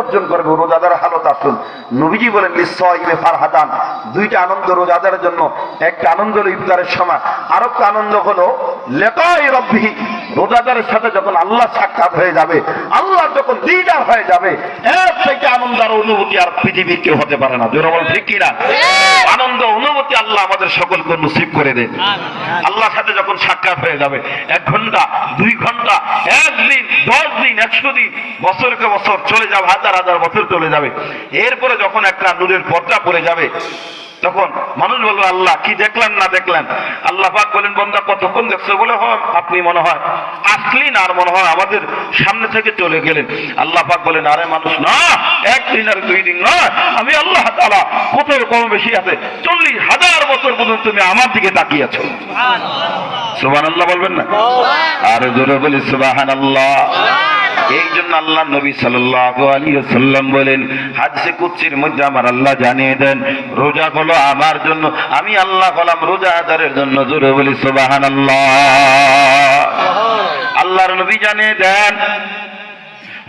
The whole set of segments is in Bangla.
অর্জন করবে, রোজাদার হালত আসুন। নবীজি বলেন লিসে ফারহাদান দুইটা আনন্দ রোজাদারের জন্য, একটা আনন্দ হলো ইফতারের সময় আর একটা আনন্দ হলো, লেকাই রব্বি রোজাদারের সাথে যখন আল্লাহ সাক্ষাৎ হয়ে যাবে আল্লাহ যখন দিদার হয়ে যাবে এর থেকে আনন্দ আর অনুভূতি আর পৃথিবীর কেউ হতে পারে না। জোরে বল ঠিক কিনা? আনন্দ অনুভূতি আল্লাহ আমাদের সকলকে নসিব করে দেন আল্লাহর সাথে যখন সাক্ষাৎ হয়ে যাবে এক ঘণ্টা দুই ঘণ্টা একদিন দশ দিন একশো দিন বছরকে বছর চলে যাবে হাজার হাজার বছর চলে যাবে। এরপরে যখন একটা নূরের পর্দা পড়ে যাবে তখন মানুষ বলবে আল্লাহ কি দেখলেন না দেখলেন? আল্লাহ পাক বলেন বন্ধা কতক্ষণ দেখছ? বলে হয় আপনি মনে হয় আসলেন আর মনে হয় আমাদের সামনে থেকে চলে গেলেন। আল্লাহ পাক বলেন আরে মানুষ না একদিন আর দুই দিন নয়। আমি আল্লাহ তালা কোথাও কম বেশি আছে? চল্লিশ হাজার বছর পর্যন্ত তুমি আমার দিকে তাকিয়ে আছো। সুবাহ আল্লাহ বলবেন না? আর জোরে বলি সুবাহান আল্লাহ এই জন্য আল্লাহ নবী সাল্লাল্লাহু আলাইহি ওয়াসাল্লাম বলেন হাদিসে কুদসির মধ্যে আমার আল্লাহ জানিয়ে দেন রোজা হলো আমার জন্য আমি আল্লাহ হলাম রোজা আদারের জন্য জোরে বলি সুবহানাল্লাহ। আল্লাহর নবী জানিয়ে দেন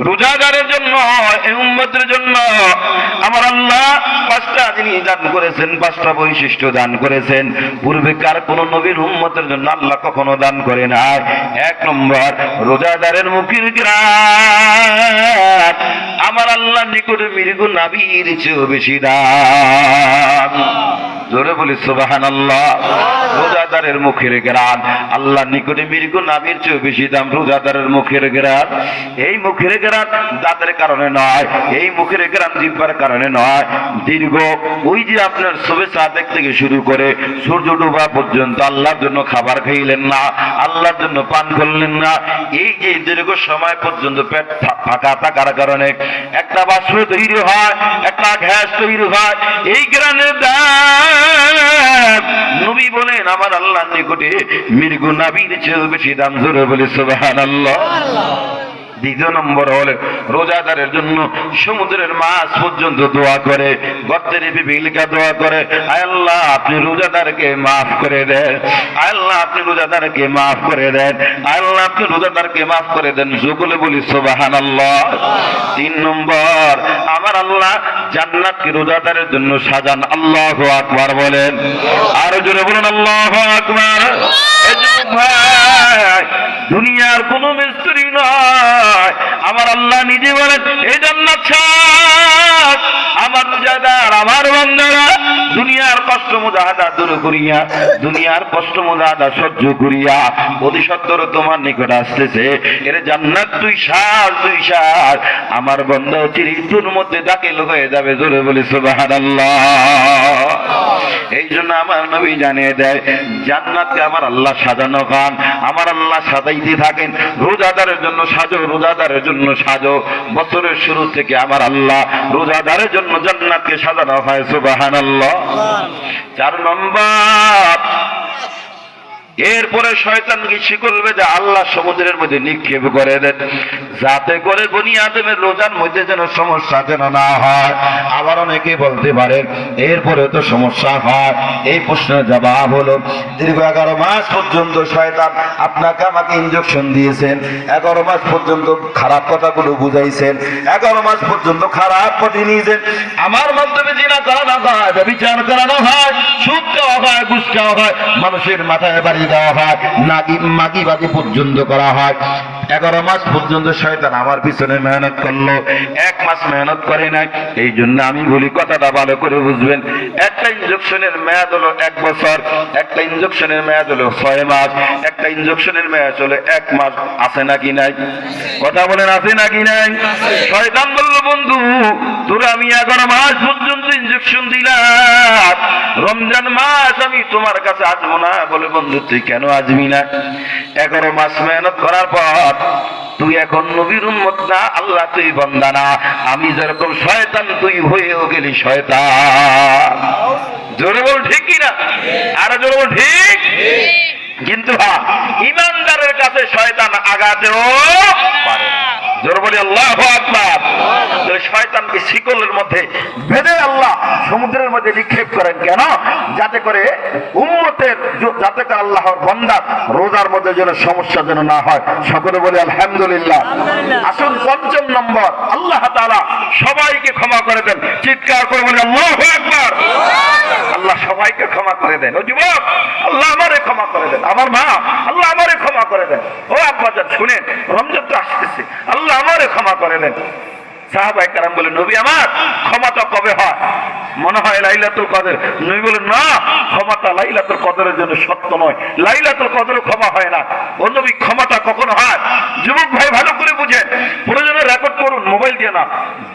রোজাদারের জন্য উম্মতের জন্য আমার আল্লাহ পাঁচটা জিনিস দান করেছেন, পাঁচটা বৈশিষ্ট্য দান করেছেন। পূর্বেকার কোন নবীর উম্মতের জন্য আল্লাহ কখনো দান করে না এক নম্বর, রোজাদারের মুখের গ্রাম আমার আল্লাহ নিকটে মৃগু নাবির চেয়েও বেশি দান জোরে বলি সুবাহান আল্লাহ রোজাদারের মুখের গ্রাম আল্লাহ নিকটে মৃগু নাবির চেয়েও বেশি দাম রোজাদারের মুখের গ্রাম এই মুখের গ্রাম দাঁতের কারণে নয়, এই মুখের গ্রাম জিব্বার কারণে নয়। দীর্ঘ ওই যে আপনার শুভে সাদেক থেকে শুরু করে সূর্য ডোবা পর্যন্ত আল্লাহর জন্য খাবার খাইলেন না, আল্লাহর জন্য পান করলেন না। এই যে দীর্ঘ সময় পর্যন্ত পেট ফাঁকা থাকার কারণে একটা বাষ্প তৈরি হয়, একটা ঘ্যাস তৈরি হয়, এই গ্রামের দাম নবী বলেন, আমার আল্লাহ নিকটে মৃগু নাবির চেয়েও বেশি দাম ধরে বলে সুবাহান আল্লাহ দ্বিতীয় নম্বর হলে রোজাদারের জন্য সমুদ্রের মাছ পর্যন্ত দোয়া করে, গর্তের বিবিলিকা দোয়া করে আল্লাহ আপনি রোজাদারকে মাফ করে দেন, আয় আল্লাহ আপনি রোজাদারকে মাফ করে দেন, আয় আল্লাহ আপনি রোজাদারকে মাফ করে দেন, সকলে বলি সোবাহান আল্লাহ তিন নম্বর, আমার আল্লাহ জান্নাতকে রোজাদারের জন্য সাজান, আল্লাহ আকবার বলেন। আরও জোরে বলুন, আল্লাহ আকবার। দুনিয়ার কোন মিস্ত্রি নয়। আল্লাহ নিজে বলেন এই জন্য আমার রোজাদার আমার বন্ধারা দুনিয়ার কষ্ট মুজাহাদা দূর করিয়া, দুনিয়ার কষ্ট মুজাহাদা সহ্য করিয়া অতি সত্তর তোমার নিকট আসতেছে। এর জান্নাত তুই সার তুই সার। আমার বন্ধ চিরিতুর মধ্যে দাখিল হয়ে যাবে জোরে বলি সুবহানাল্লাহ। এই জন্য আমার নবী জানিয়ে দেয়, জান্নাতকে আমার আল্লাহ সাজানো খান। আমার আল্লাহ সাজাইতে থাকেন। রোজাদারের জন্য সাজো, রোজাদারের জন্য সাজো। বছরের শুরু থেকে আমার আল্লাহ রোজাদারের জন্য জান্নাতকে সাজানো হয় সুবাহান চার নম্বর এরপরে শয়তান কি শিকলবে যে আল্লাহ সমুদ্রের মধ্যে নিক্ষেপ করে দেন। যাতে করে বনি আদমের রোজার মধ্যে যেন সমস্যা যেন না হয়। আবার অনেকে বলতে পারেন এরপরে তো সমস্যা হয়। এই প্রশ্নের জবাব হলো, দীর্ঘ এগারো মাস পর্যন্ত শয়তান আপনাকে আমাকে ইঞ্জেকশন দিয়েছেন। এগারো মাস পর্যন্ত খারাপ কথাগুলো বুঝাইছেন। এগারো মাস পর্যন্ত খারাপ পথে নিয়েছেন। আমার মাধ্যমে জিনা করানো হয় বিচার করানো হয়, সুদ দেওয়া হয়, ঘুষ দেওয়া হয়, মানুষের মাথায় বাড়ি দেওয়া হয়, নাগি মাগি বাগি পর্যন্ত করা হয়। এগারো মাস পর্যন্ত শয়তান আমার পিছনে মেহনত করল। এক মাস মেহনত করে নাই। এই জন্য আমি বলি, কথাটা ভালো করে বুঝবেন। একটা ইঞ্জেকশনের মেয়াদ হলো এক বছর, একটা ইঞ্জেকশনের মেয়াদ হলো ছয় মাস, একটা ইঞ্জেকশনের মেয়াদ হলো এক মাস। আছে নাকি নাই? কথা বলেন, আছে নাকি নাই? শয়তান বলল, বন্ধু, তোর আমি এগারো মাস পর্যন্ত ইঞ্জেকশন দিলাম। রমজান মাস আমি তোমার কাছে আসব না। বলে, বন্ধু তুই কেন আসবি না? এগারো মাস মেহনত করার পর তুই এখন নবীর উন্মত না আল্লাহ তুই বন্দা না। আমি যেরকম শয়তান তুই হয়েও গেলি শয়তান। জোরে বল ঠিক কিনা? আরে জোরে বল ঠিক? কিন্তু ভা ইমানদারের কাছে শয়তান আগাতেও পারে না। জোর বলি আল্লাহ আকবার। শয়তানকে শিকলের মধ্যে বেঁধে আল্লাহ সমুদ্রের মধ্যে নিক্ষেপ করেন কেন? যাতে করে উম্মতের যাতে করে আল্লাহর বন্দার রোজার মধ্যে যেন সমস্যা যেন না হয়। সকলে বলে আলহামদুলিল্লাহ। আসুন পঞ্চম নম্বর আল্লাহ তাআলা সবাইকে ক্ষমা করে দেন। চিৎকার করে বলে আল্লাহু আকবার। আল্লাহ সবাইকে ক্ষমা করে দেন। ও যুবক আল্লাহ আমারে ক্ষমা করে দেন। আমার মা আল্লাহ আমারে ক্ষমা করে দেন। ও আব্বাজান শুনেন রমজান তো আসতেছে। আল্লাহ আমারে ক্ষমা করে দেন। সাহাবাই বলে, নবী আমার ক্ষমাটা কবে হয়? মনে হয় লাইলাতুল কদর। নবী বলেন না ক্ষমাটা লাইলাতুল কদরের জন্য সত্য নয়। লাইলাতুল কদর ক্ষমা হয় না। ও নবী, ক্ষমাটা কখন হয়? যুবক ভাই, ভালো করে বুঝেন। প্রয়োজনে রেকর্ড করুন মোবাইল দিয়ে না।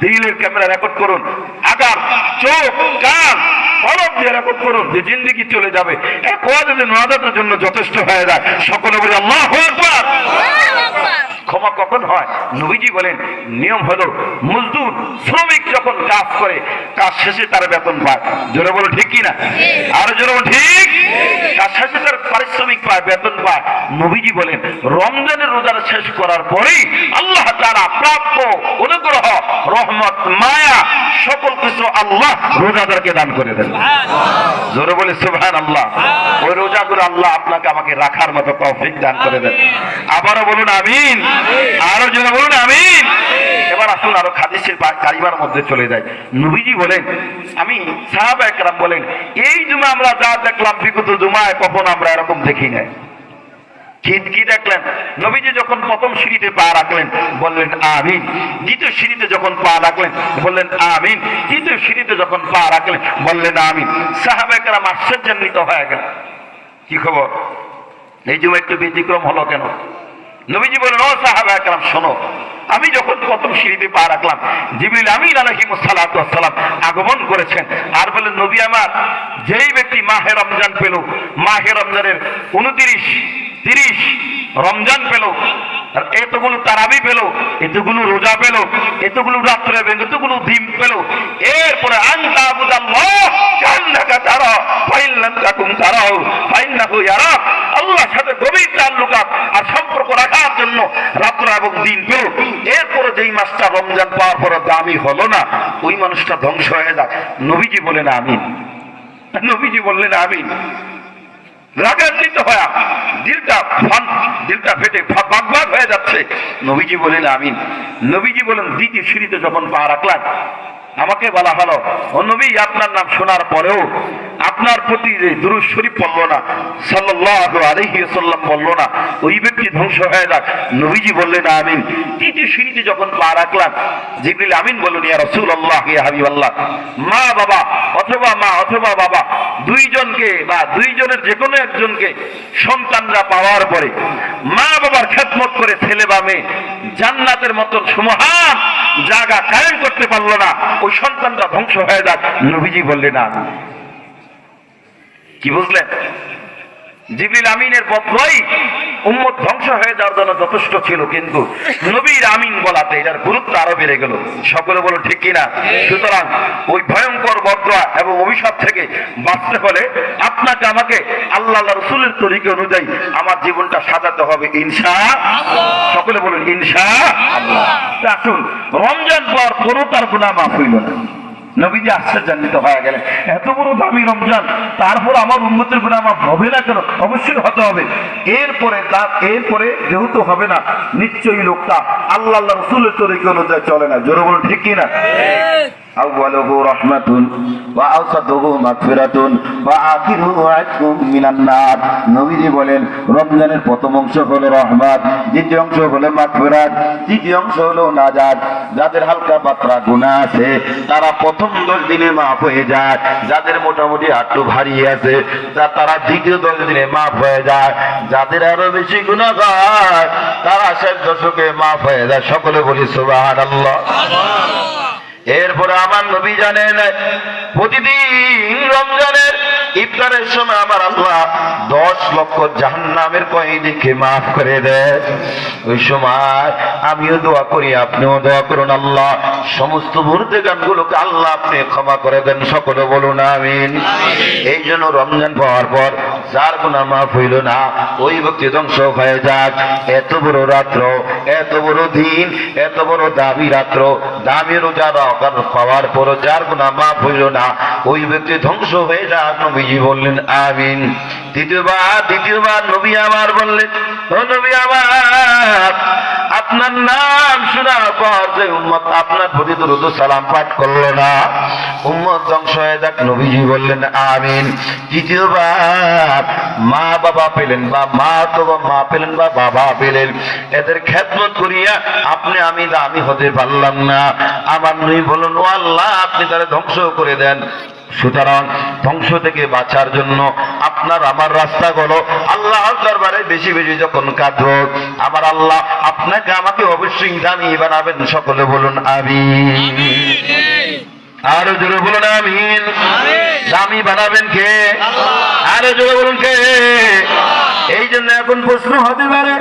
দিলের ক্যামেরা রেকর্ড করুন। আগার, চোখ, কান, কলম দিয়ে রেকর্ড করুন যে জিন্দিগি চলে যাবে। এক যদি নাদাতের জন্য যথেষ্ট হয়ে যায়। সকলে বলে, আল্লাহ আকবার! ক্ষমা কখন হয়? নবীজি বলেন, নিয়ম হলো মজদুর শ্রমিক যখন কাজ করে, কাজ শেষে তার বেতন পায়। জোরে বলো ঠিক কি না আর জোরে ঠিক? কাজ শেষে তার পারিশ্রমিক পায়, বেতন পায়। নবীজি বলেন, রমজানের রোজার শেষ করার পরেই আল্লাহ তারা প্রাপ্য অনুগ্রহ, রহমত, মায়া, সকল কিছু আল্লাহ রোজাদারকে দান করে দেন। জোরে বলে সুবহান আল্লাহ ওই রোজাগুলো আল্লাহ আপনাকে আমাকে রাখার মতো তৌফিক দান করে দেন। আবারও বলুন আমিন। আরও জোরে বলুন, আমিন। এবার আসুন, আরও খাদিসের কারিমার মধ্যে চলে যায় নবীজি বলেন, আমি সাহাবা একরাম বলেন, এই জুমা আমরা যা দেখলাম, বিগত জুমায় কখন আমরা এরকম দেখি কি দেখলেন? নবীজি যখন প্রথম সিঁড়িতে পা রাখলেন, বললেন, আমিন। দ্বিতীয় সিঁড়িতে যখন পা রাখলেন, বললেন, আমিন। তৃতীয় সিঁড়িতে যখন পা রাখলেন, বললেন, আমিন। আশ্চর্যান্বিত হয়ে গেল কি খবর? এই জন্য একটু ব্যতিক্রম হলো কেন? নবীজি বলেন ও একরাম, শোনো, আমি যখন প্রথম সিঁড়িতে পা রাখলাম জিবিল আমি সালাম আগমন করেছেন, আর বলেন নবী আমার, যেই ব্যক্তি মাহে রমজান পেল, মাহে রমজানের উনতিরিশ, তিরিশ রমজান পেল এতগুলো তারাবি পেল, এতগুলো রোজা পেল, এতগুলো রাত্রে পেল এতগুলো দিন পেল। এরপরে কান্নাকা তারা আর জন্য দিন এরপরে যেই পাওয়ার হলো না, ওই মানুষটা ধ্বংস হয়ে যাক নবীজি নবীজি বললেন, আমিন। রাগান্বিত হয়ে দিলটা ফান, দিলটা ফেটে বাগবাগ বাগ বাগ হয়ে যাচ্ছে। নবীজি বলেন আমিন। নবীজি বলেন দ্বিতীয় সিঁড়িতে যখন পা রাখলাম আমাকে বলা হলো, ও নবী, আপনার নাম শোনার পরেও আপনার প্রতি যে দুরুদ শরীফ পড়ল না আলাইহি ওয়াসাল্লাম বলল না, ওই ব্যক্তি ধ্বংস হয়ে যাক। নবীজি বললেন, আমিন। তৃতীয় সিঁড়িতে যখন পা রাখলাম, জিবরিল আমিন বললেন, ইয়া রাসূলুল্লাহ, ইয়া হাবিবাল্লাহ, মা, বাবা, অথবা মা, অথবা বাবা, দুইজনকে বা দুইজনের যে কোনো একজনকে সন্তানরা পাওয়ার পরে, মা, বাবার খেদমত করে ছেলে বা মেয়ে জান্নাতের মতন সুমহান জায়গা কায়েম করতে পারল না। ওই সন্তানটা ধ্বংস হয়ে যাক। নবীজি বললেন না। কি বুঝলেন? জিবরিল আমিনের বদলাই উম্মত ধ্বংস হয়ে যাওয়ার জন্য যথেষ্ট ছিল, কিন্তু নবীর আমিন বলাতে এটার গুরুত্ব আরও বেড়ে গেল। সকলে বলো ঠিক কিনা? সুতরাং ওই ভয়ঙ্কর বদয়া এবং অভিশাপ থেকে বাঁচতে হলে আপনাকে আমাকে আল্লাহ রসুলের তরিকে অনুযায়ী আমার জীবনটা সাজাতে হবে ইনসা সকলে বলুন ইনসা আসুন, রমজান পর কোনো তার গুণা মাফ হইল না। নবীজি আশ্চর্যান্বিত হয়ে গেলেন এত বড় দামি রমজান তারপর আমার উন্নতির গুণে আমার হবে না কেন অবশ্যই হতে হবে এরপরে তার এরপরে যেহেতু হবে না নিশ্চয়ই লোকটা আল্লাহ আল্লাহ রসুলের তরিকে অনুযায়ী চলে না জোরে বলুন ঠিক কিনা أوله رحمة وأوسطه مغفرة وآخره عتق من النار নবীজি বলেন রমজানের প্রথম অংশ হলো রহমত দ্বিতীয় অংশ হলো মাগফিরাত তৃতীয় অংশ হলো নাজাত যাদের হালকা পাতলা গুনাহ আছে তারা প্রথম দশ দিনে মাফ হয়ে যায়। যাদের মোটামুটি আটটু ভারী আছে তারা দ্বিতীয় দশ দিনে মাফ হয়ে যায়। যাদের আরও বেশি গুণা হয় তারা শেষ দশকে মাফ হয়ে যায়। সকলে বলি সুবহানাল্লাহ। এরপরে আমার নবী জানেন প্রতিদিন রমজানের ইফতারের সময় আমার আল্লাহ দশ লক্ষ জাহান্নামের কয়েদিকে মাফ করে দেয়। ওই সময় আমিও দোয়া করি আপনিও দোয়া করুন আল্লাহ। সমস্ত মুহূর্তে গানগুলোকে আল্লাহ আপনি ক্ষমা করে দেন সকলে বলুন আমিন। এই জন্য রমজান পাওয়ার পর যার গুণা মাফ হইল না ওই ব্যক্তি ধ্বংস হয়ে যাক। এত বড় রাত্র এত বড় দিন এত বড় দাবি রাত্র দামি রোজা রাখার পাওয়ার পর যার গুণা মাফ হইল না ওই ব্যক্তি ধ্বংস হয়ে যাক নবীজি বললেন, আমিন। দ্বিতীয়বার দ্বিতীয়বার নবী আমার বললেন নবী আমার, আপনার নাম শোনার পর যে উম্মত আপনার প্রতি দ্রুত সালাম পাঠ করল না, উম্মত ধ্বংস হয়ে যাক। নবীজি বললেন, আমিন। তৃতীয়বার, মা বাবা পেলেন বা মা তো মা পেলেন বা বাবা পেলেন, এদের খেদমত করিয়া আপনি আমি দামি হতে পারলাম না। আমার নই বলুন ও আল্লাহ, আপনি তারা ধ্বংস করে দেন। সুতরাং ধ্বংস থেকে বাঁচার জন্য আপনার আমার রাস্তা গুলো আল্লাহর দরবারে বেশি বেশি যখন কাঁদব আমার আল্লাহ আপনাকে আমাকে অবশ্যই দামি বানাবেন সকলে বলুন আমি আরও জোরে বলুন আমিন। দামি বানাবেন কে? আরও জোরে বলুন কে? এই জন্য এখন প্রশ্ন হতে পারে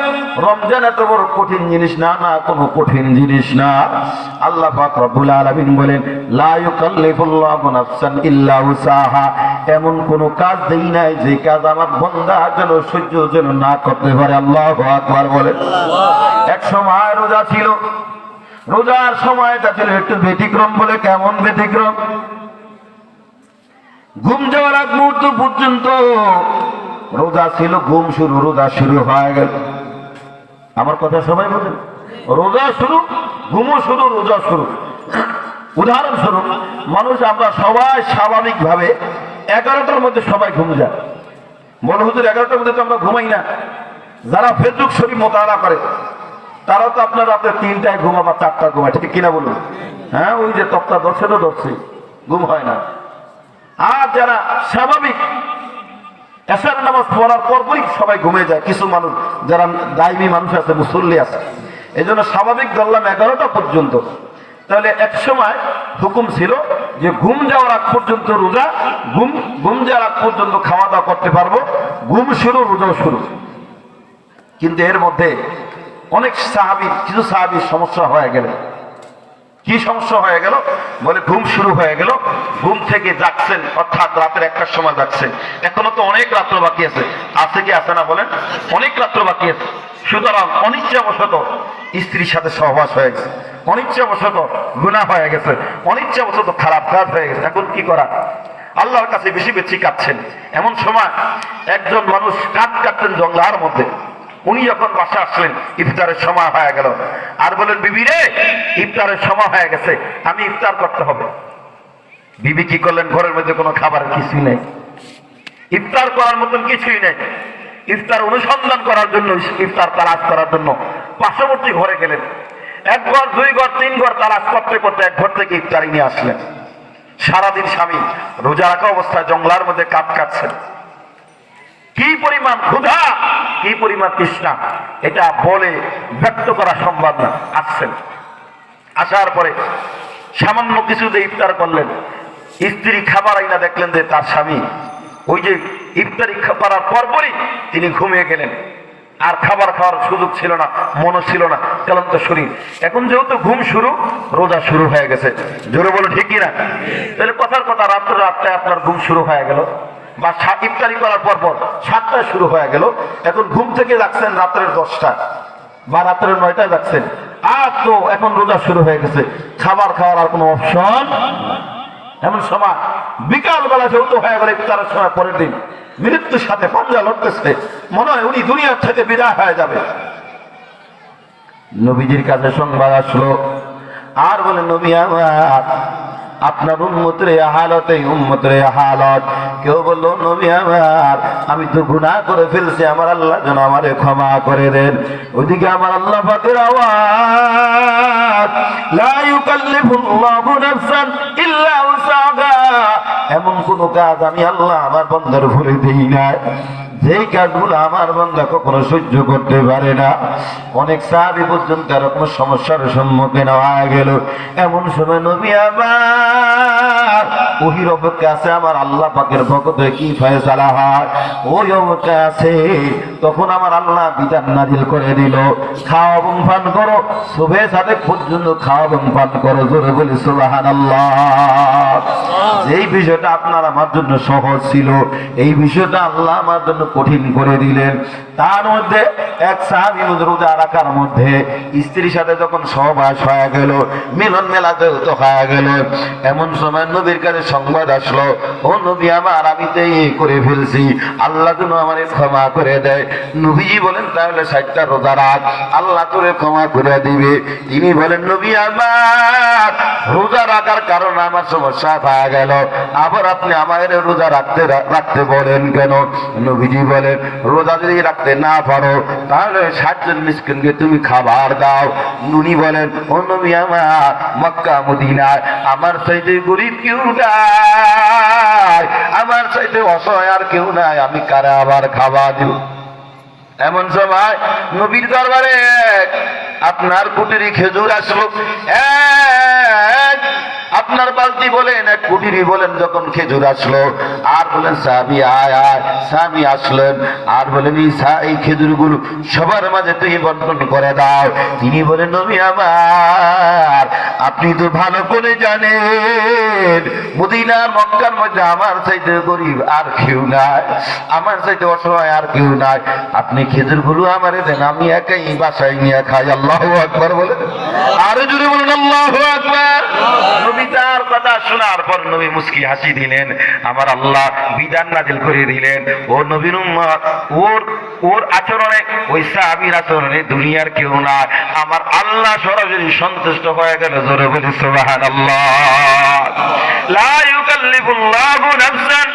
রমজান এত বড় কঠিন জিনিস না না কোনো কঠিন জিনিস না। আল্লাহ পাক রব্বুল আলামিন বলেন লা ইউকাল্লিফুল্লাহু নাফসান ইল্লা উসাহা। এমন কোন কাজ দেই নাই যে কাজ আমার বান্দা যেন সহ্য যেন না করতে পারে। আল্লাহু আকবার বলেন। এক সময় রোজা ছিল। রোজার সময়টা ছিল একটু ব্যতিক্রম বলে কেমন ব্যতিক্রম? ঘুম যাওয়ার আগ মুহূর্ত পর্যন্ত রোজা ছিল, ঘুম শুরু, রোজা শুরু হয়ে গেল। আমার কথা সবাই বোঝেন? রোজা শুরু, ঘুমও শুরু, রোজা শুরু। উদাহরণস্বরূপ মানুষ আমরা সবাই স্বাভাবিকভাবে এগারোটার মধ্যে সবাই ঘুম যায়। মনে হুজুর, এগারোটার মধ্যে তো আমরা ঘুমাই না। যারা ফেসবুক শরীফ মোতালা করে, তারা তো আপনার রাতে তিনটায় ঘুমা বা চারটায় ঘুমায় ঠিক কিনা বলুন? হ্যাঁ ওই যে তক্তা ধরছে তো ধরছে। ঘুম হয় না। আর যারা স্বাভাবিক এসার নামাজ পড়ার পরপরই সবাই ঘুমে যায়। কিছু মানুষ, যারা দায়মি মানুষ আছে, মুসল্লি আছে। এই জন্য স্বাভাবিক ধরলাম এগারোটা পর্যন্ত। তাহলে এক সময় হুকুম ছিল যে ঘুম যাওয়ার আগ পর্যন্ত রোজা, ঘুম ঘুম যাওয়ার আগ পর্যন্ত খাওয়া দাওয়া করতে পারব। ঘুম শুরু, রোজাও শুরু। কিন্তু এর মধ্যে অনেক সাহাবি, কিছু সাহাবির সমস্যা হয়ে গেল। কি সমস্যা হয়ে গেল? বলে, ঘুম শুরু হয়ে গেল। ঘুম থেকে যাচ্ছেন, অর্থাৎ রাতের একটার সময় যাচ্ছেন। এখনও তো অনেক রাত্র বাকি আছে। আছে কি আছে না বলেন? অনেক রাত্র বাকি আছে। সুতরাং অনিচ্ছাবশত স্ত্রীর সাথে সহবাস হয়ে গেছে। অনিচ্ছাবশত গুণা হয়ে গেছে। অনিচ্ছাবশত খারাপ কাজ হয়ে গেছে। এখন কি করা? আল্লাহর কাছে বেশি বেশি কাঁদছেন। এমন সময় একজন মানুষ কাঁদ কাটতেন জঙ্গলার মধ্যে। উনি যখন বাসা আসলেন, ইফতারের সময় হয়ে গেল। আর বলেন বিবি রে, ইফতারের সময় হয়ে গেছে, আমি ইফতার করতে হবে। বিবি কি করলেন, ঘরের মধ্যে কোনো খাবার কিছুই নেই। ইফতার করার মতন কিছুই নেই। ইফতার অনুসন্ধান করার জন্য, ইফতার তালাশ করার জন্য পার্শ্ববর্তী ঘরে গেলেন। এক ঘর, দুই ঘর, তিন ঘর তালাশ করতে করতে এক ঘর থেকে ইফতারি নিয়ে আসলেন। সারাদিন স্বামী রোজা রাখা অবস্থায় জঙ্গলার মধ্যে কাপ কাটছেন কি পরিমাণ ক্ষুধা! কি পরিমাণ তৃষ্ণা এটা বলে ব্যক্ত করা সম্ভব না আসছেন আসার পরে সামান্য কিছু দিয়ে ইফতার করলেন, স্ত্রী খাবার আইনা দেখলেন যে তার স্বামী, ওই যে ইফতারি করার পরপরই তিনি ঘুমিয়ে গেলেন। আর খাবার খাওয়ার সুযোগ ছিল না, মনও ছিল না, ক্লান্ত শরীর। এখন যেহেতু ঘুম শুরু, রোজা শুরু হয়ে গেছে। জোরে বলো, ঠিক না তাহলে কথার কথা রাত্রে রাতটায় আপনার ঘুম শুরু হয়ে গেল। বা ইফতারি করার পর পর সাতটায় শুরু হয়ে গেল। এখন ঘুম থেকে যাচ্ছেন রাত্রের দশটা বা রাত্রের নয়টায় যাচ্ছেন। আর তো এখন রোজা শুরু হয়ে গেছে। খাবার খাওয়ার আর কোনো অপশন? এমন সময় বিকাল বেলা যেহেতু হয়ে গেল ইফতারের সময় পরের দিন, মৃত্যুর সাথে পাঞ্জা লড়তেছে। মনে হয় উনি দুনিয়ার থেকে বিদায় হয়ে যাবে। নবীজির কাছে সংবাদ আসলো। আর বলে, নবী আমার আপনার উন্মতের হালত এই উন্মতের হালত কেউ বলল, নবী আমার, আমি তো গুনাহ করে ফেলছি, আমার আল্লাহ যেন আমারে ক্ষমা করে দেন। ওইদিকে আমার আল্লাহ পাকের আওয়াজ, লা এমন কোন কাজ আমি আল্লাহ আমার বন্ধার ভরে দেই না যেই কাজগুলো আমার বান্দা কখনো সহ্য করতে পারে না, অনেক সাহাবি পর্যন্ত এরকম সমস্যার সম্মুখীন হয়ে গেল। এমন সময় নবী আমার, ওহির অপেক্ষা আছে আমার আল্লাহ পাকের ভক্তে কি ফয়সালা হয়? ওই অপেক্ষা আছে, তখন আমার আল্লাহ বিধান নাজিল করে দিল খাওয়া এবং পান করো। শুভে সাথে পর্যন্ত খাওয়া এবং পান করো, জোরে বলি সুবাহান এই বিষয়টা আপনার আমার জন্য সহজ ছিল, এই বিষয়টা আল্লাহ আমার জন্য কঠিন করে দিলেন। তার মধ্যে এক সাহাবি রোজা রাখার মধ্যে স্ত্রীর সাথে যখন সহবাস হয়ে গেল, মিলন মেলাতে তো হয়ে গেল, এমন সময় নবীর কাছে সংবাদ আসলো, ও নবী, আমার আমি তো এই করে ফেলছি, আল্লাহ যেন আমার ক্ষমা করে দেয়। নবীজি বলেন, তাহলে ষাটটা রোজা রাখ, আল্লাহ তোরে ক্ষমা করে দিবে। তিনি বলেন, নবী, আমার রোজা রাখার কারণে আমার সমস্যা পাওয়া গেল। আবার আপনি আমাদের রোজা রাখতে রাখতে বলেন কেন? নবীজি বলেন, রোজা যদি রাখতে না পারো, তাহলে ষাটজন মিসকিনকে তুমি খাবার দাও। নুনি বলেন, ও নবী আমার, মক্কা, মদিনায়, আমার চাইতে গরিব কেউ নাই। আমার চাইতে অসহায় আর কেউ নাই, আমি কারা আবার খাবার দিব? এমন সময় নবীর দরবারে আপনার কুটিরি খেজুর আসলো। এক আপনার বালতি বলেন এক কুটিরি বলেন যখন খেজুর আসলো আর বলেন সাহাবি আয় আয় স্বামী আসলেন। আর বলেন এই এই খেজুরগুলো সবার মাঝে তুমি বন্টন করে দাও। তিনি বলেন নবী আমার আপনি তো ভালো করে জানেন মদিনা মক্কার মধ্যে আমার চাইতে গরিব আর কেউ নাই আমার চাইতে অসহায় আর কেউ নাই। আপনি খেজুরগুলো আমারে দেন আমি একাই বাসায় নিয়ে খাই। আল্লাহ আকবার বলে আরও জুড়ে বলুন আল্লাহ আকবার। নবী তার কথা শোনার পর নবী মুস্কি হাসি দিলেন, আমার আল্লাহ বিধান নাজিল করে দিলেন। ও নবীন ওর ওর আচরণে, ওই সাহাবির আচরণে দুনিয়ার কেউ না আমার আল্লাহ সরাসরি সন্তুষ্ট হয়ে গেল, জোরে বলি সুবহানাল্লাহ। লা ইউকাল্লিফুল্লাহু নাফসান।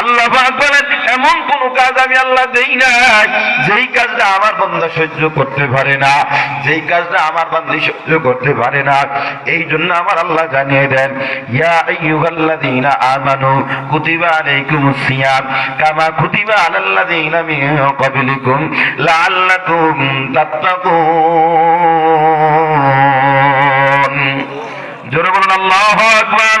আল্লাহ এমন কোন কাজ আমি আল্লাহ দেই নাই। যেই কাজটা আমার বান্দা সহ্য করতে পারে না, যেই কাজটা আমার বান্দি সহ্য করতে পারে না, এই জন্য আমার আল্লাহ জানিয়ে দেন, ইয়া আইয়ুহাল্লাযীনা আমানু কুতিবা আলাইকুমুস সিয়াম, কামা কুতিবা আলাল্লাযীনা মিন ক্বাবলিকুম লাআল্লাকুম তাত্তাকুন জোরে বলুন আল্লাহু আকবার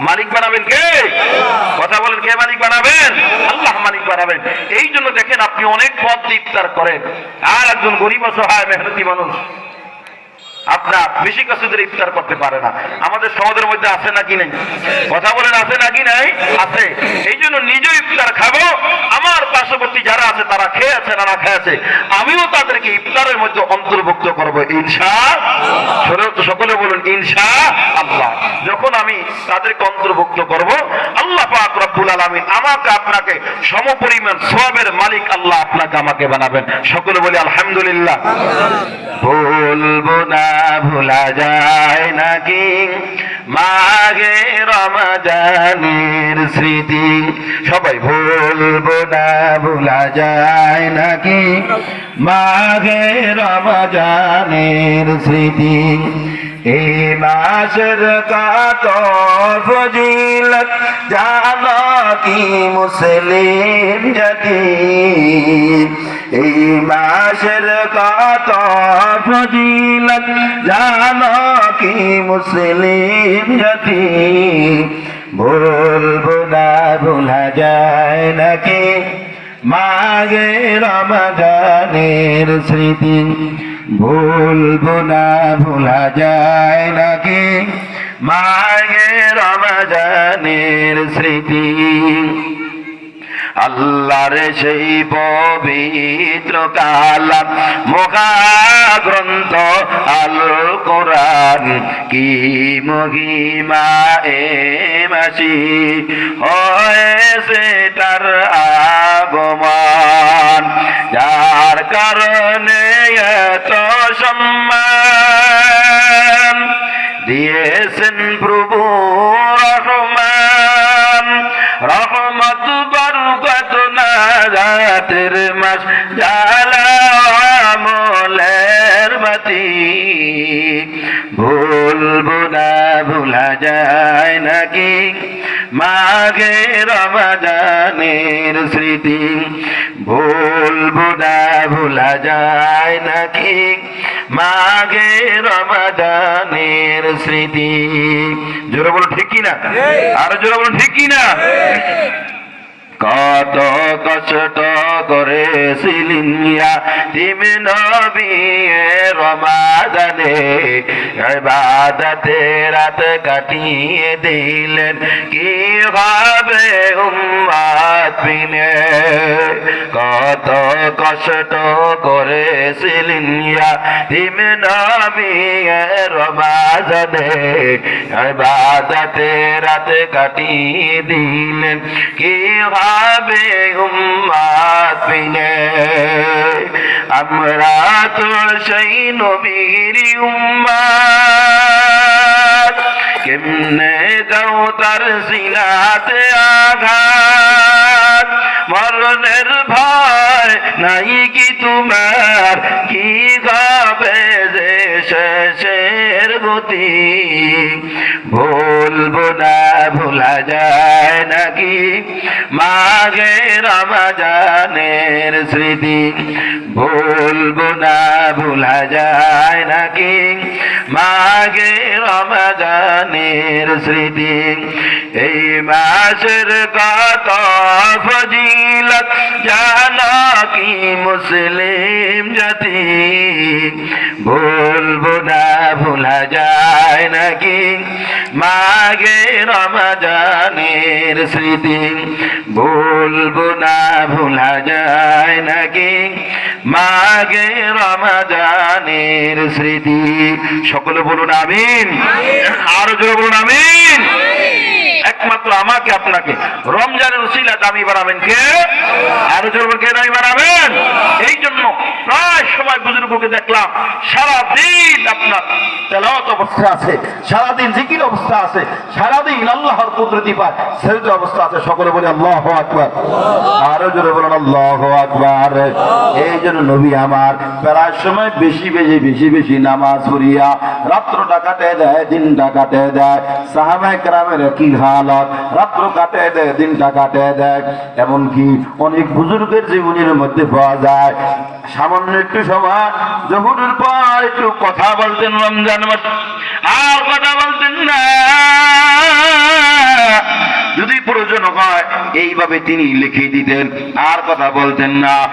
মালিক বানাবেন কে? কথা বলেন, কে মালিক বানাবেন? আল্লাহ মালিক বানাবেন। এই জন্য দেখেন আপনি অনেক পথ ইফতার করেন। আর একজন গরিব অসহায়, মেহনতি মানুষ। আপনার বেশি কিছু ধরে ইফতার করতে পারে না। আমাদের সমাজের মধ্যে আছে নাকি নেই? কথা বলেন আছে নাকি নাই? আছে। এই জন্য নিজেও ইফতার খাব। আমার পার্শ্ববর্তী যারা আছে, তারা খেয়ে আছে না খেয়ে আছে, আমিও তাদেরকে ইফতারের মধ্যে অন্তর্ভুক্ত করব, ইনশা সকলে বলুন, ইনশা আল্লাহ। যখন আমি তাদেরকে অন্তর্ভুক্ত করব, আল্লাহ পাক রব্বুল আলামিন আমাকে আপনাকে সমপরিমাণ সবের মালিক আল্লাহ আপনাকে আমাকে বানাবেন। সকলে বলি আলহামদুলিল্লাহ। বলব না ভোলা যায় নাকি? মাগে রমাজানের স্মৃতি, সবাই বলব না ভোলা যায় নাকি? মাগে রমাজানের স্মৃতি এই মাসের কত ফজিলত জানো কি মুসলিম জাতি? এই মাসের কত ফজিলত? জানো কি মুসলিম জাতি বলব না ভোলা যায় নাকি? মাগে রমজানের স্মৃতি। ভুলবো না ভোলা যায় নাকি? মাগে রমজানের স্মৃতি। আল্লাহর সেই পবিত্র কালাম, মহাগ্রন্থ আল কোরআন। কি মহিমা এ মাসি হয়েছে তার আগমন। যার কারণে এত সম্মান দিয়েছেন প্রভু রহমান রহমত বরকত না রাতের মাস জালা আমলের মাটি। ভুলবো না ভুলা যায় নাকি? মাঘে রমাদানের স্মৃতি। ভুলবো না ভুলা যায় নাকি? মাঘে রমাদানের স্মৃতি। জোরে বলো ঠিক কিনা? আর জোরে বলো ঠিক কিনা? কত কষ্ট করেছিলেন তুমি নবী রমাদানে। ইবাদতে রাত কাটিয়ে দিলেন, কি হবে উম্মাত কত কষ্ট করেছিলেন তুমি নবী রমাদানে। ইবাদতে রাত কাটিয়ে দিলেন, কি হবে উম্মাত বিনে আমরা তো সেই নবীর উম্মাত কেমনে দাও তার সিনাতে আঘাত? মরণের ভয় নাই কি তোমার? কি গাবে যে শেষের গতি? ভুলবো না, ভোলা যায় নাকি? মাগে রমাজানের স্মৃতি। ভুলবো না, ভোলা যায় নাকি? মাগে রমাজানের স্মৃতি। এই মাসের কত ফজিলত, জানা কি মুসলিম জাতি? ভুলবো না, ভোলা যায় নাকি? মাগে রমাজানের স্মৃতি। ভুলবো না, ভোলা যায় নাকি? মাগে রমাজানের স্মৃতি। সকলে বলুন আমিন। আরও জোরে বলুন আমিন। একমাত্র আমাকে আপনাকে। রমজানের উচিলা দামি বাড়াবেন কে? আরও জোর কে দামি বাড়াবেন এই জন্য প্রায় সময় বুজুর্গকে দেখলাম সারাদিন আপনার অবস্থা আছে, সারাদিন জিকির অবস্থা আছে, সারাদিন আল্লাহর কুদরতি পায় সেরত অবস্থা আছে, সকলে বলে আল্লাহ আকবার। আরও জোরে বলেন, আল্লাহ আকবার। এই জন্য নবী আমার প্রায় সময় বেশি বেশি বেশি বেশি নামাজ পড়িয়া রাত্রটা কাটে দেয়, দিনটা কাটে দেয়। সাহাবায়ে কেরামের কি হালত, রাত্র কাটে দেয়, দিনটা কাটে দেয়। এমনকি অনেক বুজুর্গের জীবনের মধ্যে পাওয়া যায়। সামান্য একটু সময়, জহুরের পর একটু কথা বলতেন রমজান মাস আর কথা বলতেন না। যদি প্রয়োজন হয়, এইভাবে তিনি লিখে দিতেন। আর কথা বলতেন না।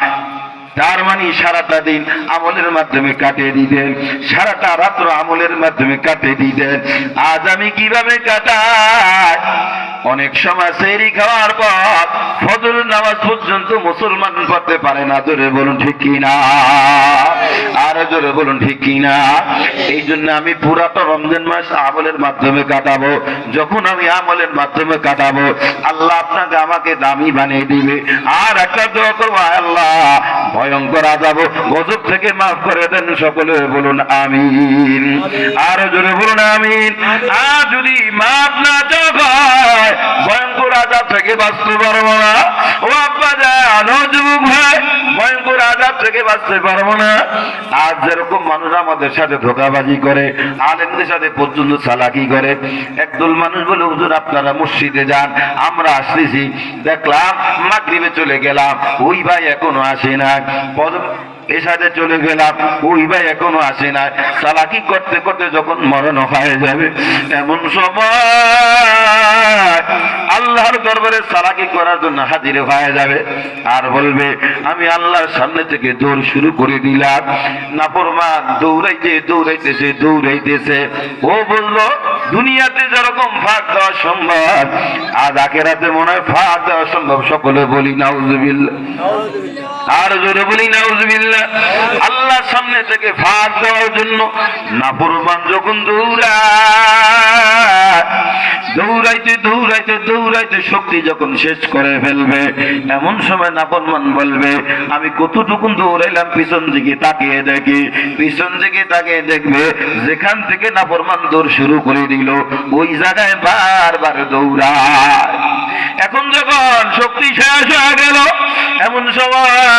তার মানে সারাটা দিন আমলের মাধ্যমে কাটিয়ে দিতেন, সারাটা রাত্র আমলের মাধ্যমে কাটিয়ে দিতেন। আজ আমি কীভাবে কাটাই? অনেক সময় সেরি খাওয়ার পর ফজর নামাজ পর্যন্ত মুসলমান পড়তে পারে না। জোরে বলুন, ঠিক কিনা আর জোরে বলুন, ঠিক কিনা এই জন্য আমি পুরাটা রমজান মাস আমলের মাধ্যমে কাটাবো। যখন আমি আমলের মাধ্যমে কাটাবো, আল্লাহ আপনাকে আমাকে দামি বানিয়ে দিবে। আর একটা দোয়া করব আল্লাহ ভয়ঙ্কর আজাব। গজব থেকে মাফ করে দেন সকলে, বলুন আমিন। আরও জোরে বলুন আমিন। আর যদি মাফ না চায় ভয়ঙ্কর আজাব থেকে বাঁচতে পারব না। ও আব্বা জানো যুবক ভাই, ভয়ঙ্কর আজাব থেকে বাঁচতে পারব না। আজ যেরকম মানুষ আমাদের সাথে ধোকাবাজি করে, আলেমদের সাথে পর্যন্ত চালাকি করে, একদল মানুষ বলে, হুজুর, আপনারা মসজিদে যান, আমরা আসতেছি। দেখলাম, মাগরিবে চলে গেলাম। ওই ভাই এখনও আসে না চলে গেলাম ওই ভাই এখনও আসে না চালাকি করতে করতে যখন মরণ হয়ে যাবে, এমন সময় আল্লাহর দরবারে চালাকি করার জন্য হাজির হয়ে যাবে। আর বলবে, আমি আল্লাহর সামনে থেকে দৌড় শুরু করে দিলাম। নাফরমান দৌড়াইতে, দৌড়াইতেছে দৌড়াইতেছে। ও বলল, দুনিয়াতে যেরকম ফাঁক দেওয়া সম্ভব, আজ আখেরাতে মনে হয় ফাঁক দেওয়া সম্ভব, সকলে বলি নাউজুবিল্লাহ। আর জোরে বলি, নাউজুবিল্লাহ। আল্লাহ সামনে থেকে ফাঁক দেওয়ার জন্য নাফরমান যখন দৌড়াইতে দৌড়াইতে দৌড়াইতে শক্তি যখন শেষ করে ফেলবে, এমন সময় নাফরমান বলবে, আমি কতটুকুন দৌড়াইলাম, পিছন দিকে তাকিয়ে দেখি, পিছন দিকে তাকিয়ে দেখবে, যেখান থেকে নাফরমান দৌড় শুরু করে দিল, ওই জায়গায় বারবার দৌড়ায়। এখন যখন শক্তি শেষ হয়ে গেল, এমন সময়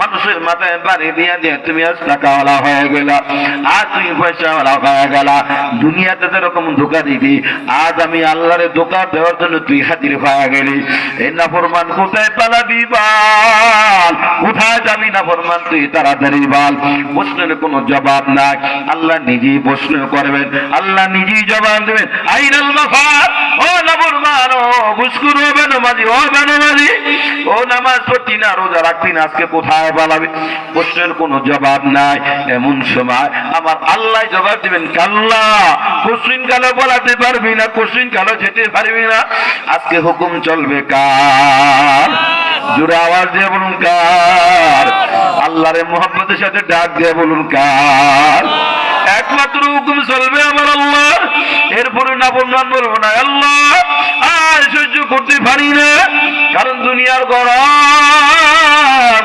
মানুষের মাথায় বাড়ি দিয়ে দিয়ে তুমি আজ টাকাওয়ালা হয়ে গেলা, আর তুমি পয়সাওয়ালা হয়ে গেলা, দুনিয়াতে যেরকম ধোকা দিবি। আজ আমি আল্লাহরে ধোকা দেওয়ার জন্য তুই হাজির হয়ে গেলি। এই না ফরমান কোথায় পালাবি বাল? কোথায় যাবি না ফরমান তুই তাড়াতাড়ি বাল? প্রশ্নের কোনো জবাব নাই। আল্লাহ নিজেই প্রশ্ন করবেন, আল্লাহ নিজেই জবাব দেবেন। আইনাল মাফার ও না ফরমান ও বুসকুর হবে নমাজি ও বেনমাজি, ও নামাজ পড়তি না, রোজা রাখতি না, আজকে কোথায় পালাবে প্রশ্নের কোনো জবাব নাই। এমন সময় আমার আল্লাহ জবাব দিবেন, কাল্লা, কোশ্চিন কালো বলাতে পারবি না, কোশ্চিন কালো যেতে পারবি না। আজকে হুকুম চলবে কার? জোরে আওয়াজ দিয়ে বলুন কার? আল্লাহরে মোহাম্মদের সাথে ডাক দিয়ে বলুন কার? একমাত্র হুকুম চলবে আমার আল্লাহ। এরপরে না বলবান বলব না, আল্লাহ, আর সহ্য করতে পারি না। কারণ দুনিয়ার গরম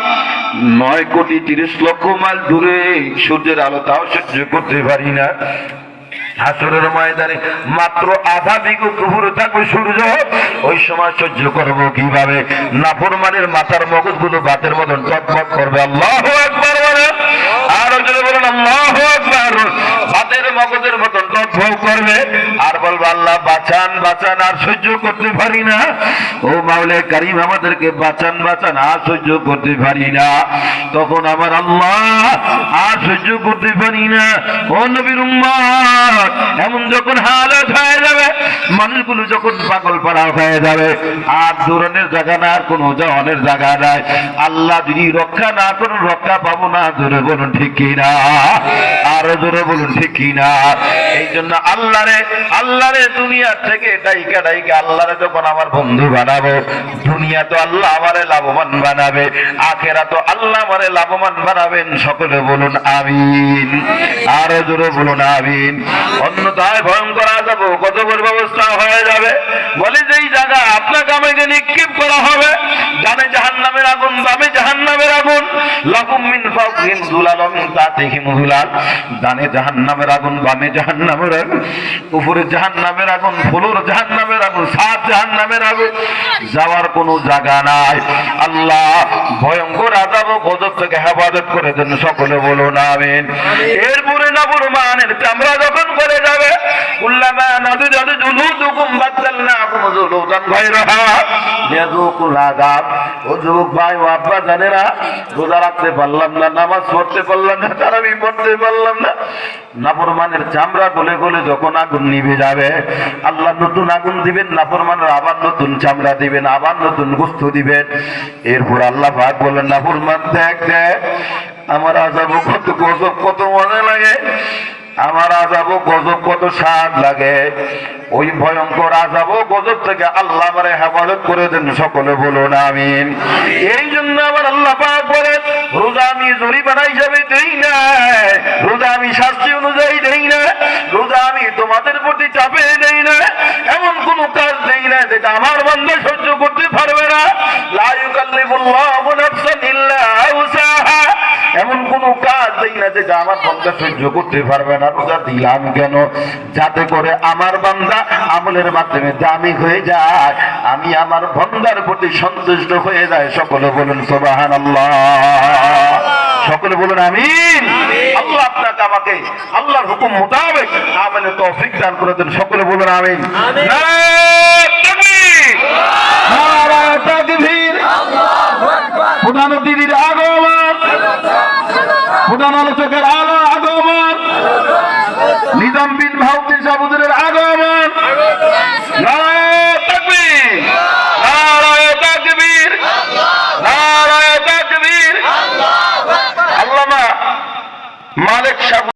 নয় কোটি তিরিশ লক্ষ মাইল দূরে সূর্যের আলো তাও সহ্য করতে পারি না। হাসরের ময়দানে মাত্র আধা বিঘু কুহুরে থাকবে সূর্য, ওই সময় সহ্য করব কীভাবে? নাফরমানের মাথার মগজগুলো বাতের মতন টকবক করবে। আল্লাহ একবার বলে আর বলেন, আল্লাহ বাতের মগজের মতন টকবক করবে। আর বলব, আল্লাহ বাঁচান বাঁচান, আর সহ্য করতে পারি না। ও মাওলে কারিম, আমাদেরকে বাঁচান বাঁচান, আর সহ্য করতে পারি না। তখন আমার আল্লাহ, আর সহ্য করতে পারি না। ও নবীর উম্মত, এমন যখন হালত হয়ে মানুষগুলো যখন পাগল পাড়া হয়ে যাবে, আর দূরনের জায়গা না, আর কোনো যাওয়ানের জায়গা নাই। আল্লাহ যদি রক্ষা না করুন, রক্ষা পাবো না, জোরে বলুন ঠিক কিনা আরও জোরে বলুন ঠিক কিনা এই জন্য আল্লাহরে আল্লাহরে দুনিয়ার থেকে ডাইকা ডাইকা আল্লাহরে যখন আমার বন্ধু বানাবো, দুনিয়া তো আল্লাহ আমারে লাভবান বানাবে, আখেরা তো আল্লাহ আমারে লাভবান বানাবেন, সকলে বলুন আমিন। আরও জোরে বলুন আমিন। অন্যথায় ভয়ঙ্কর আজাব কতবর ব্যবস্থা হয়ে যাবে। বলে যেই জায়গা আপনাকে আমাকে নিক্ষেপ করা হবে জানে জাহান নামের আগুন বামে জাহান নামের আগুন। লাকুম মিন ফাউকিহিম যুলালুম তাহতিহিম যুলাল জাহান নামের আগুন বামে জাহান নামের আগুন উপরে জাহান নামের আগুন ফুলুর জাহান নামের আগুন সাত জাহান নামের আগুন। যাওয়ার কোনো জায়গা নাই। আল্লাহ ভয়ঙ্কর আজাব ও গজব থেকে হেফাজত করে দেন সকলে বলুন আমিন। এরপরে নাবুর মানের চামড়া যখন করে যাবে কুল্লামা নাদু জাদু ও যুবক ভাই পারলাম না, নামাজ পড়তে পারলাম না পড়তে পারলাম না। চামড়া গলে যখন আগুন নিভে যাবে, আল্লাহ নতুন আগুন দিবেন, নাফরমানের আবার নতুন চামড়া দিবেন, আবার নতুন গোস্ত দিবেন। এরপর আল্লাহ ভাগ বললেন, নাফরমান, দেখ দেখ, আমার আজাব কত কত মনে লাগে। আমার আজাব গজব কত স্বাদ লাগে। ওই ভয়ঙ্কর আজাব গজব থেকে আল্লাহ আমারে হেফাজত করে দেন, সকলে বলুন আমিন। এই জন্য আবার আল্লাহ পাক বলেন রোজা আমি জরিমানা হিসাবে দেই না। রোজা আমি শাস্তি অনুযায়ী দেই না। রোজা আমি তোমাদের প্রতি চাপে দেই না। এমন কোন কাজ দেই না যেটা আমার বান্দা সহ্য করতে পারবে না লা ইউকাল্লিফুল্লাহু নাফসান ইল্লা উসাহা এমন কোন কাজ দেই না যেটা আমার বান্দা সহ্য করতে পারবে না রোজা দিলাম কেন? যাতে করে আমার বান্দা আমলের মাধ্যমে দামি হয়ে যায়। আমি আমার বন্দার প্রতি সন্তুষ্ট হয়ে যায়। সকলে বলুন সোবাহান সকলে বলুন আমিন। আল্লাহ আপনাকে আমাকে আল্লাহর হুকুম মোতাবেক আমলে তৌফিক দান করে দেন। সকলে বলুন আমিন। তাকবীর! প্রধান অতিথির প্রধান আলোচকের আলো আগমন। নিজাম বিন ভাউদ্দিন সাবুদের আগমন মালিক সাহেব